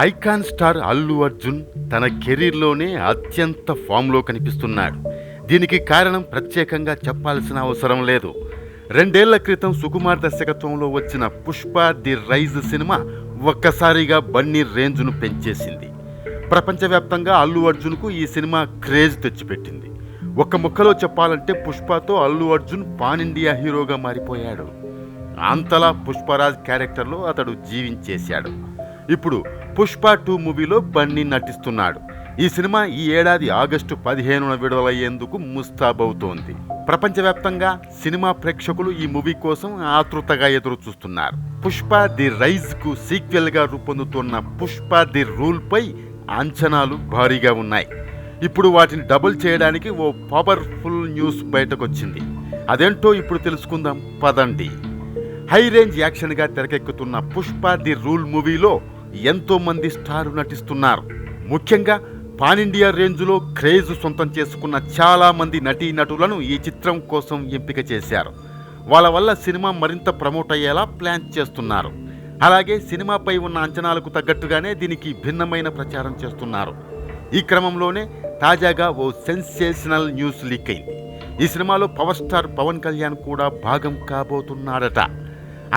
Icon star Allu Arjun తన కెరీర్లోనే అత్యంత ఫామ్లో కనిపిస్తున్నాడు. దీనికి కారణం ప్రత్యేకంగా చెప్పాల్సిన అవసరం లేదు. రెండేళ్ళ క్రితం సుకుమార్ దర్శకత్వంలో వచ్చిన పుష్ప ది రైజ్ సినిమా ఒక్కసారిగా బన్నీ రేంజ్ను పెంచేసింది. ప్రపంచవ్యాప్తంగా అల్లు అర్జున్కు ఈ సినిమా క్రేజ్ తెచ్చిపెట్టింది. ఒక్క ముక్కలో చెప్పాలంటే పుష్పతో Allu Arjun pan India hero మారిపోయాడు. అంతలా పుష్పరాజ్ క్యారెక్టర్లో అతడు జీవించేశాడు. ఇప్పుడు పుష్ప టూ మూవీలో బన్నీ నటిస్తున్నాడు. ఈ సినిమా ఈ ఏడాది ఆగస్టు పదిహేనున విడుదలయ్యేందుకు ముస్తాబవుతోంది. ప్రపంచవ్యాప్తంగా సినిమా ప్రేక్షకులు ఈ మూవీ కోసం ఆతృతగా ఎదురు చూస్తున్నారు పుష్ప ది రైజ్కు సీక్వెల్గా రూపొందుతున్న పుష్ప ది రూల్ పై అంచనాలు భారీగా ఉన్నాయి. ఇప్పుడు వాటిని డబుల్ చేయడానికి ఓ పవర్ఫుల్ న్యూస్ బయటకొచ్చింది. అదేంటో ఇప్పుడు తెలుసుకుందాం. పదండి. హై రేంజ్ యాక్షన్గా తెరకెక్కుతున్న పుష్ప ది రూల్ మూవీలో ఎంతో మంది నటిస్తున్నారు. ముఖ్యంగా పాన్ ఇండియా రేంజ్లో క్రేజ్ సొంతం చేసుకున్న చాలా మంది నటీ నటులను ఈ చిత్రం కోసం ఎంపిక చేశారు. వాళ్ళ వల్ల సినిమా మరింత ప్రమోట్ అయ్యేలా ప్లాన్ చేస్తున్నారు. అలాగే సినిమాపై ఉన్న అంచనాలకు తగ్గట్టుగానే దీనికి భిన్నమైన ప్రచారం చేస్తున్నారు. ఈ క్రమంలోనే తాజాగా ఓ సెన్సేషనల్ న్యూస్ లీక్ అయింది. ఈ సినిమాలో పవర్ స్టార్ పవన్ కళ్యాణ్ కూడా భాగం కాబోతున్నాడట.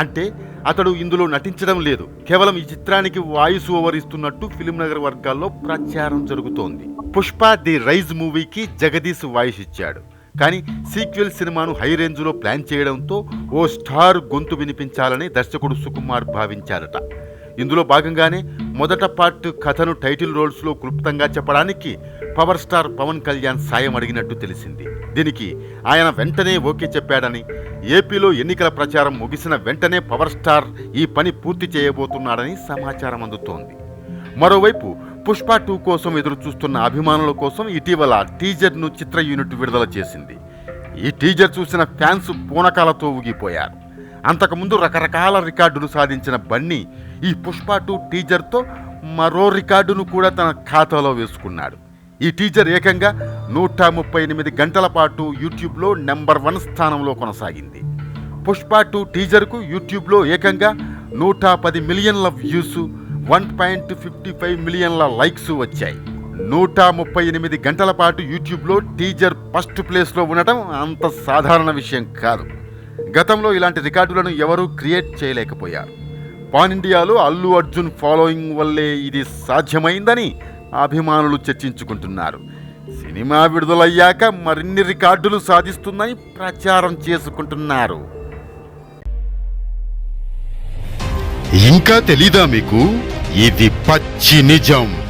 అంటే అతడు ఇందులో నటించడం లేదు. కేవలం ఈ చిత్రానికి వాయిస్ ఓవర్ ఇస్తున్నట్టు ఫిలిం నగర్ వర్గాల్లో ప్రచారం జరుగుతోంది. పుష్ప ది రైజ్ మూవీకి జగదీష్ వాయిస్ ఇచ్చాడు. కానీ సీక్వెల్ సినిమాను హై రేంజ్లో ప్లాన్ చేయడంతో ఓ స్టార్ గొంతు వినిపించాలని దర్శకుడు సుకుమార్ భావించారట. ఇందులో భాగంగానే మొదట పార్ట్ కథను టైటిల్ రోల్స్లో క్లుప్తంగా చెప్పడానికి పవర్ స్టార్ పవన్ కళ్యాణ్ సాయం అడిగినట్టు తెలిసింది. దీనికి ఆయన వెంటనే ఓకే చెప్పాడని ఏపీలో ఎన్నికల ప్రచారం ముగిసిన వెంటనే పవర్ స్టార్ ఈ పని పూర్తి చేయబోతున్నాడని సమాచారం అందుతోంది. మరోవైపు పుష్ప టూ కోసం ఎదురు చూస్తున్న అభిమానుల కోసం ఇటీవల టీజర్ను చిత్ర యూనిట్ విడుదల చేసింది. ఈ టీజర్ చూసిన ఫ్యాన్స్ పూనకాలతో ఊగిపోయారు. అంతకుముందు రకరకాల రికార్డులు సాధించిన బన్నీ ఈ పుష్ప టూ టీజర్తో మరో రికార్డును కూడా తన ఖాతాలో వేసుకున్నాడు. ఈ టీజర్ ఏకంగా నూట ముప్పై ఎనిమిది గంటల పాటు యూట్యూబ్లో నెంబర్ వన్ స్థానంలో కొనసాగింది. పుష్ప టూ టీజర్కు యూట్యూబ్లో ఏకంగా నూట పది మిలియన్ల views one point fifty five మిలియన్ల లైక్స్ వచ్చాయి. నూట ముప్పై ఎనిమిది గంటల పాటు యూట్యూబ్లో టీజర్ ఫస్ట్ ప్లేస్లో ఉండటం అంత సాధారణ విషయం కాదు. గతంలో ఇలాంటి రికార్డులను ఎవరూ క్రియేట్ చేయలేకపోయారు. పాన్ ఇండియాలో అల్లు అర్జున్ ఫాలోయింగ్ వల్లే ఇది సాధ్యమైందని అభిమానులు చర్చించుకుంటున్నారు. సినిమా విడుదలయ్యాక మరిన్ని రికార్డులు సాధిస్తుందని ప్రచారం చేసుకుంటున్నారు. ఇంకా తెలీదా మీకు? ఇది పచ్చి నిజం.